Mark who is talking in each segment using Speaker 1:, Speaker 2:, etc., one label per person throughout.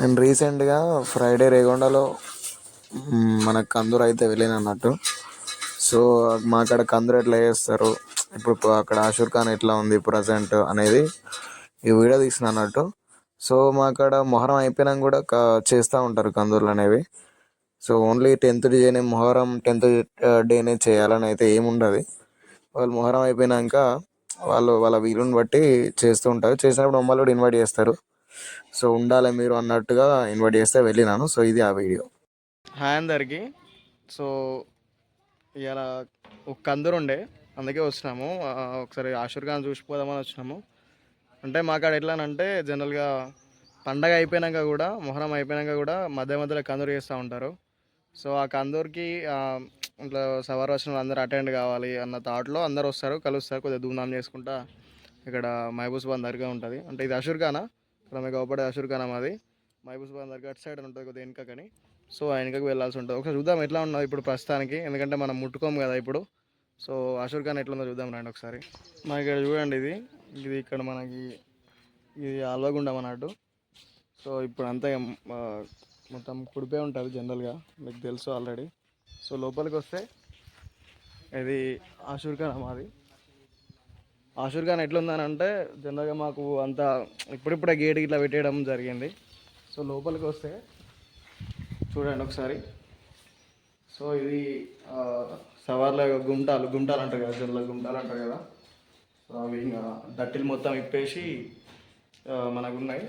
Speaker 1: నేను రీసెంట్గా ఫ్రైడే రేగొండలో మన కందూరు అయితే వెళ్ళాను అన్నట్టు సో మా అక్కడ కందూరు ఎట్లా చేస్తారు ఇప్పుడు అక్కడ ఆషూర్ ఖాన్ ఎట్లా ఉంది ప్రజెంట్ అనేది ఈ వీడియో తీసిన అన్నట్టు సో మా అక్కడ మొహరం అయిపోయినాక కూడా క- చేస్తూ ఉంటారు కందూరులు అనేవి. సో ఓన్లీ టెన్త్ డేనే మొహరం టెన్త్ డేనే చేయాలని అయితే ఏముండదు. వాళ్ళు మొహరం అయిపోయినాక వాళ్ళు వాళ్ళ వీలుని బట్టి చేస్తూ ఉంటారు. చేసినప్పుడు మమ్మల్ని కూడా ఇన్వైట్ చేస్తారు. సో ఉండాలి మీరు అన్నట్టుగా ఇన్వైట్ చేస్తే వెళ్ళినాను. సో ఇది ఆ వీడియో
Speaker 2: హాయ్ అందరికి. సో ఇలా ఒక అందరు ఉండే. అందుకే వచ్చినాము. ఒకసారి ఆషూర్ ఖాన్ చూసిపోదామని వచ్చినాము. అంటే మాకాడ ఎట్లా అంటే జనరల్గా పండగ అయిపోయినాక కూడా మొహరం అయిపోయినాక కూడా మధ్య మధ్యలో కందూరు చేస్తూ ఉంటారు. సో ఆ కందూరుకి ఇంట్లో ఇట్లా సవారు వచ్చిన అందరూ అటెండ్ కావాలి అన్న థాట్లో అందరు వస్తారు కలుస్తారు కొద్దిగా ధూమ్ధామ్ చేసుకుంటా ఇక్కడ మహబూస్బాద్ దర్గా ఉంటుంది. అంటే ఇది అషూర్ ఇక్కడ మీకు అవపడే అషూర్ అది మాది దగ్గర అటు సైడ్ ఉంటుంది కొద్దిగా వెనుకకని. సో ఆ వెనుకకు వెళ్ళాల్సి ఉంటుంది. ఒకసారి చూద్దాం ఎట్లా ఉన్నది ఇప్పుడు ప్రస్తుతానికి. ఎందుకంటే మనం ముట్టుకోము కదా ఇప్పుడు. సో అషూర్ ఖాన్ ఎట్లా ఉందో చూద్దాం రండి ఒకసారి. మనకి ఇక్కడ చూడండి ఇది. ఇది ఇక్కడ మనకి ఇది ఆల్వగుండం అన్నట్టు. సో ఇప్పుడు అంతా మొత్తం కుడిపే ఉంటుంది జనరల్గా. మీకు తెలుసు ఆల్రెడీ. సో లోపలికి వస్తే ఇది ఆషూర్ ఖాన్ మాది ఆషూర్ ఖాన్ ఎట్లుందని అంటే జనరల్గా మాకు అంత ఇప్పుడిప్పుడే గేట్ ఇట్లా పెట్టేయడం జరిగింది. సో లోపలికి వస్తే చూడండి ఒకసారి. సో ఇది సవార్ల గుంటాలు గుంటాలు అంటారు కదా జనరల్ గుంటాలు అంటారు కదా. సో అవి ఇంకా దట్టిలు మొత్తం ఇప్పేసి మనకు ఉన్నాయి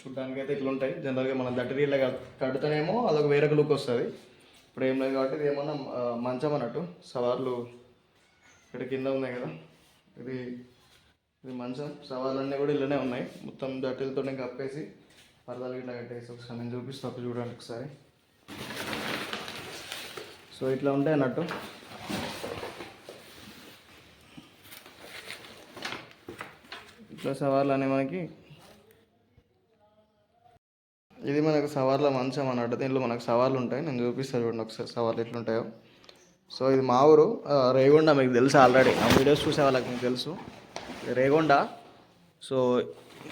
Speaker 2: చూడడానికి అయితే ఇట్లా ఉంటాయి జనరల్గా మనం దట్టి ఇట్లా కట్- కడితేనేమో అదొక వేరొక లుక్ వస్తుంది. ఇప్పుడు ఏం లేదు కాబట్టి ఇది ఏమన్నా మంచం అన్నట్టు సవార్లు ఇక్కడ కింద ఉన్నాయి కదా. ఇది ఇది మంచం. సవాళ్ళన్నీ కూడా ఇళ్ళనే ఉన్నాయి. మొత్తం దట్టిలతోనే కప్పేసి పరదాలు ఇట్లా కట్టేసి ఒకసారి నేను చూపిస్తాను అప్పుడు చూడండి ఒకసారి. సో ఇట్లా ఉంటాయి అన్నట్టు. ఇట్లా సవాళ్ళు అనే మనకి. ఇది మనకు సవార్ల మంచం అన్నట్టు. దీంట్లో మనకు సవాళ్ళు ఉంటాయి. నేను చూపిస్తాను చూడండి ఒకసారి సవాళ్ళు ఎట్లుంటాయో. సో ఇది మా ఊరు. రేగొండ మీకు తెలుసు ఆల్రెడీ ఆ వీడియోస్ చూసే వాళ్ళకి మీకు తెలుసు. రేగొండ. సో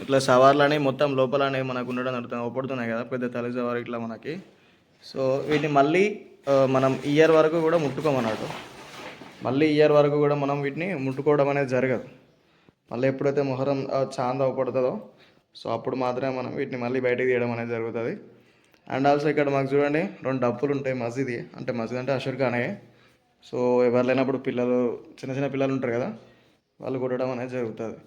Speaker 2: ఇట్లా సవార్లని మొత్తం లోపల అనేవి మనకు ఉండడం జరుగుతుంది. ఒప్పుడుతున్నాయి కదా పెద్ద తల్లి సవారు ఇట్లా మనకి. సో వీటిని మళ్ళీ మనం ఇయర్ వరకు కూడా ముట్టుకోమన్నట్టు. మళ్ళీ ఇయర్ వరకు కూడా మనం వీటిని ముట్టుకోవడం అనేది జరగదు. మళ్ళీ ఎప్పుడైతే మొహరం చాంద పడుతుందో సో అప్పుడు మాత్రమే మనం వీటిని మళ్ళీ బయటకు తీయడం అనేది జరుగుతుంది. అండ్ ఆల్సో ఇక్కడ మాకు చూడండి రెండు డప్పులు ఉంటాయి మసీది. అంటే మసీద్ అంటే అషూర్ ఖానే. సో ఎవరు లేనప్పుడు పిల్లలు చిన్న చిన్న పిల్లలు ఉంటారు కదా వాళ్ళు కొట్టడం అనేది జరుగుతుంది.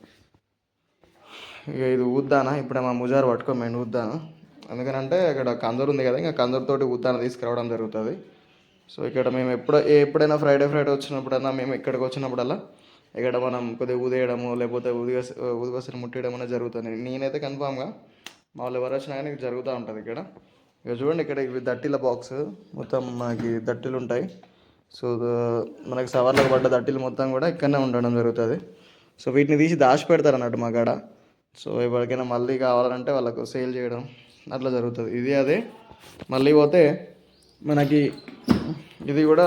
Speaker 2: ఇక ఇది ఊద్దానా? ఇప్పుడు మా ముజారు పట్టుకోమండి ఊద్దాన? ఎందుకనంటే ఇక్కడ కందరు ఉంది కదా ఇంకా కందరుతోటి ఊద్దాన తీసుకురావడం జరుగుతుంది. సో ఇక్కడ మేము ఎప్పుడు ఎప్పుడైనా ఫ్రైడే ఫ్రైడే వచ్చినప్పుడన్నా మేము ఇక్కడికి వచ్చినప్పుడల్లా ఇక్కడ మనం కొద్దిగా ఊదేయడము లేకపోతే ఊదిగ ఊదిగసలు ముట్టేయడం అనేది జరుగుతుంది. నేనైతే కన్ఫామ్గా మా వాళ్ళు ఎవరు వచ్చినా కానీ జరుగుతూ ఉంటుంది ఇక్కడ. ఇక చూడండి ఇక్కడ ఇవి దట్టిల బాక్స్ మొత్తం మనకి దట్టిలు ఉంటాయి. సో మనకి సవర్లకు పడ్డ దట్టిలు మొత్తం కూడా ఇక్కడనే ఉండడం జరుగుతుంది. సో వీటిని తీసి దాచి పెడతారు అన్నట్టు మా కాడ. సో ఎవరికైనా మళ్ళీ కావాలంటే వాళ్ళకు సేల్ చేయడం అట్లా జరుగుతుంది. ఇది అదే. మళ్ళీ పోతే మనకి ఇది కూడా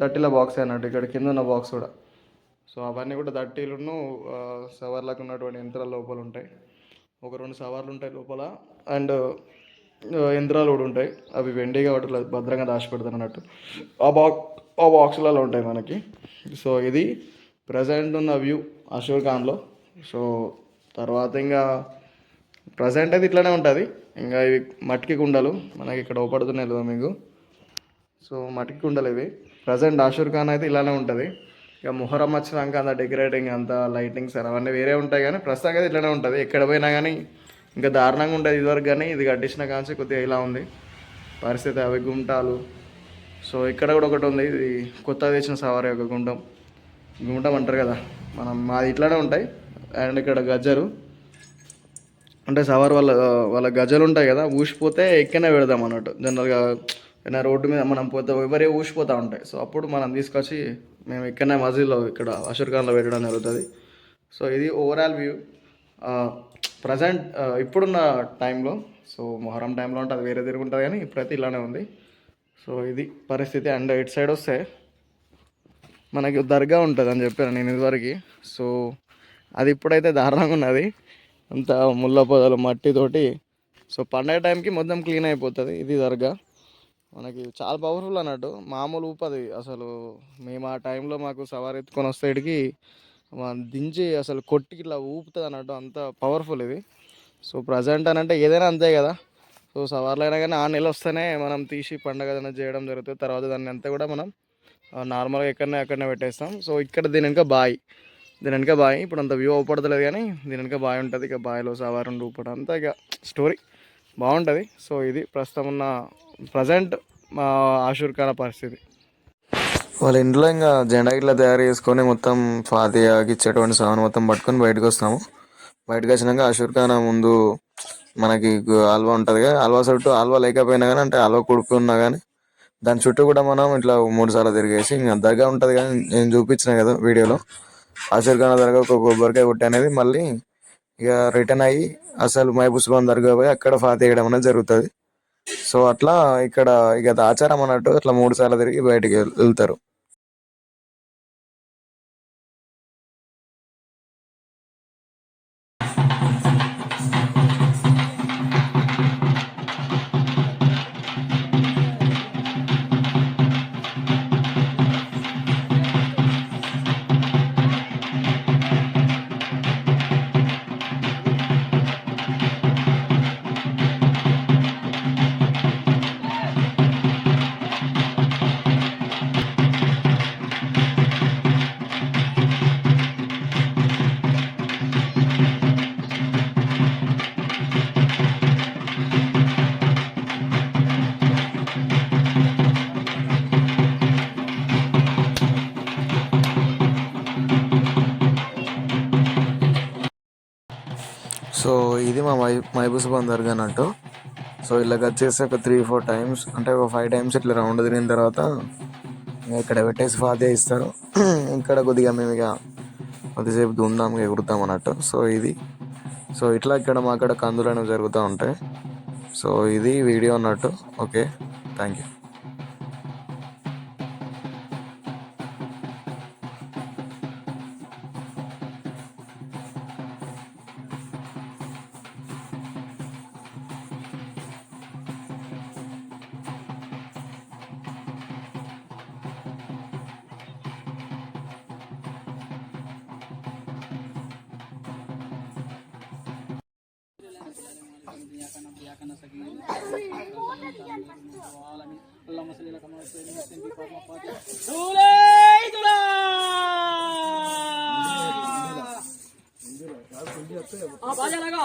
Speaker 2: దట్టిల బాక్స్ అన్నట్టు ఇక్కడ కింద ఉన్న బాక్స్ కూడా. సో అవన్నీ కూడా దట్టీలును సవర్లకు ఉన్నటువంటి యంత్రాల లోపల ఉంటాయి. ఒక రెండు సవర్లు ఉంటాయి లోపల. అండ్ యంత్రాలు కూడా ఉంటాయి. అవి వెండి కాబట్టి భద్రంగా దాచిపెడతారు అన్నట్టు ఆ బాక్స్ ఆ బాక్స్లలో ఉంటాయి మనకి. సో ఇది ప్రజెంట్ ఉన్న వ్యూ అశోక్ ఖాన్లో సో తర్వాత ఇంకా ప్రజెంట్ అయితే ఇట్లానే ఉంటుంది. ఇంకా ఇవి మట్టికి కుండలు. మనకి ఇక్కడ ఓపడుతున్నాయి కదా మీకు. సో మట్టికి కుండలు ఇవి. ప్రజెంట్ ఆషూర్ ఖాన్ అయితే ఇలానే ఉంటుంది. ఇక మొహరం వచ్చినాక అంత డెకరేటింగ్ అంత లైటింగ్స్ అవన్నీ వేరే ఉంటాయి కానీ ప్రస్తుతానికి అయితే ఇట్లానే ఉంటుంది. ఎక్కడ పోయినా కానీ ఇంకా దారుణంగా ఉంటుంది ఇదివరకు కానీ ఇది కట్టించిన కాన్సే కొద్దిగా ఇలా ఉంది. పరిస్థితి అవి గుంటాలు. సో ఇక్కడ కూడా ఒకటి ఉంది ఇది కొత్తగా తెచ్చిన సవారి యొక్క గుండం. గుండం అంటారు కదా మనం మాది ఇట్లానే ఉంటాయి. అండ్ ఇక్కడ గజ్జరు అంటే సవార్ వాళ్ళ వాళ్ళ గజలు ఉంటాయి కదా ఊసిపోతే ఎక్కనే పెడదాం అన్నట్టు. జనరల్గా ఏదైనా రోడ్డు మీద మనం పోతే ఎవరే ఊసిపోతూ ఉంటాయి. సో అప్పుడు మనం తీసుకొచ్చి మేము ఇక్కడనే మజీద్లో ఇక్కడ అషూర్ ఖాన్లో పెట్టడం జరుగుతుంది. సో ఇది ఓవరాల్ వ్యూ ప్రజెంట్ ఇప్పుడున్న టైంలో సో మొహరం టైంలో అంటే అది వేరే తిరుగుంటుంది కానీ ఇప్పుడైతే ఇలానే ఉంది. సో ఇది పరిస్థితి. అండ్ ఇటు సైడ్ వస్తే మనకి దర్గా ఉంటుంది అని చెప్పాను నేను ఇదివరకు. సో అది ఇప్పుడైతే దారుణంగా ఉన్నది. అంత ముళ్ళ పొదలు మట్టితోటి సో పండగ టైంకి మొత్తం క్లీన్ అయిపోతుంది ఇది దర్గా. మనకి చాలా పవర్ఫుల్ అన్నట్టు. మామూలు ఊపది అసలు. మేము ఆ టైంలో మాకు సవారి ఎత్తుకొని వస్తేటికి దించి అసలు కొట్టి ఇట్లా ఊపుతుంది అన్నట్టు అంత పవర్ఫుల్ ఇది. సో ప్రజెంట్ అని అంటే ఏదైనా అంతే కదా. సో సవార్లు అయినా కానీ ఆ నెల వస్తేనే మనం తీసి పండగ ఏదైనా చేయడం జరుగుతుంది. తర్వాత దాన్ని అంతా కూడా మనం నార్మల్గా ఎక్కడనే అక్కడనే పెట్టేస్తాం. సో ఇక్కడ దీని వెనుక బాయ్. దీని వెనుక బాయ్. ఇప్పుడు అంత వ్యూ అవపడతలేదు కానీ దీని వెనుక బాయ్ ఉంటుంది. ఇక బాయ్లో సవారం రూపడం అంతా ఇక స్టోరీ బాగుంటుంది. సో ఇది ప్రస్తుతం ఉన్న ప్రజెంట్ మా ఆశూర్కాల పరిస్థితి.
Speaker 1: వాళ్ళ ఇంట్లో ఇంకా జెండా ఇట్లా తయారు చేసుకొని మొత్తం ఫాతియాకి ఇచ్చేటువంటి సామాన్ మొత్తం పట్టుకొని బయటకు వస్తాము బయటకు వచ్చినాక అషూర్ ఖానా ముందు మనకి ఆల్వా హల్వా ఉంటుంది కదా హల్వా చుట్టూ హల్వా లేకపోయినా కానీ అంటే హల్వా కొడుకు ఉన్నా కానీ దాని చుట్టూ కూడా మనం ఇట్లా మూడు సార్లు తిరిగేసి ఇంకా దర్గా ఉంటుంది కానీ నేను చూపించిన కదా వీడియోలో. ఆశీర్ఖాన ఖానా దర్గా ఒక కొబ్బరికాయ కొట్టి అనేది మళ్ళీ ఇక రిటర్న్ అయ్యి అసలు మైబుస్బాన్ దర్గా పోయి అక్కడ ఫాతి వేయడం అనేది జరుగుతుంది. సో అట్లా ఇక్కడ ఇక ఆచారం అన్నట్టు అట్లా మూడు సార్లు తిరిగి బయటికి వెళ్తారు. సో ఇది మా మై మైబూసుబాన్ దర్గా అన్నట్టు. సో ఇలా వచ్చేసి ఒక త్రీ ఫోర్ టైమ్స్ అంటే ఒక ఫైవ్ టైమ్స్ ఇట్లా రౌండ్ తిరిగిన తర్వాత ఇంకా ఇక్కడ పెట్టేసి ఫాతియా ఇస్తారు. ఇక్కడ కొద్దిగా మేము ఇక కొద్దిసేపు దుందాం ఎగురుతాం అన్నట్టు. సో ఇది. సో ఇట్లా ఇక్కడ మా అక్కడ కందులు అనేవి జరుగుతూ ఉంటాయి. సో ఇది వీడియో అన్నట్టు. Okay. Thank you
Speaker 3: Apa aja? Lagi?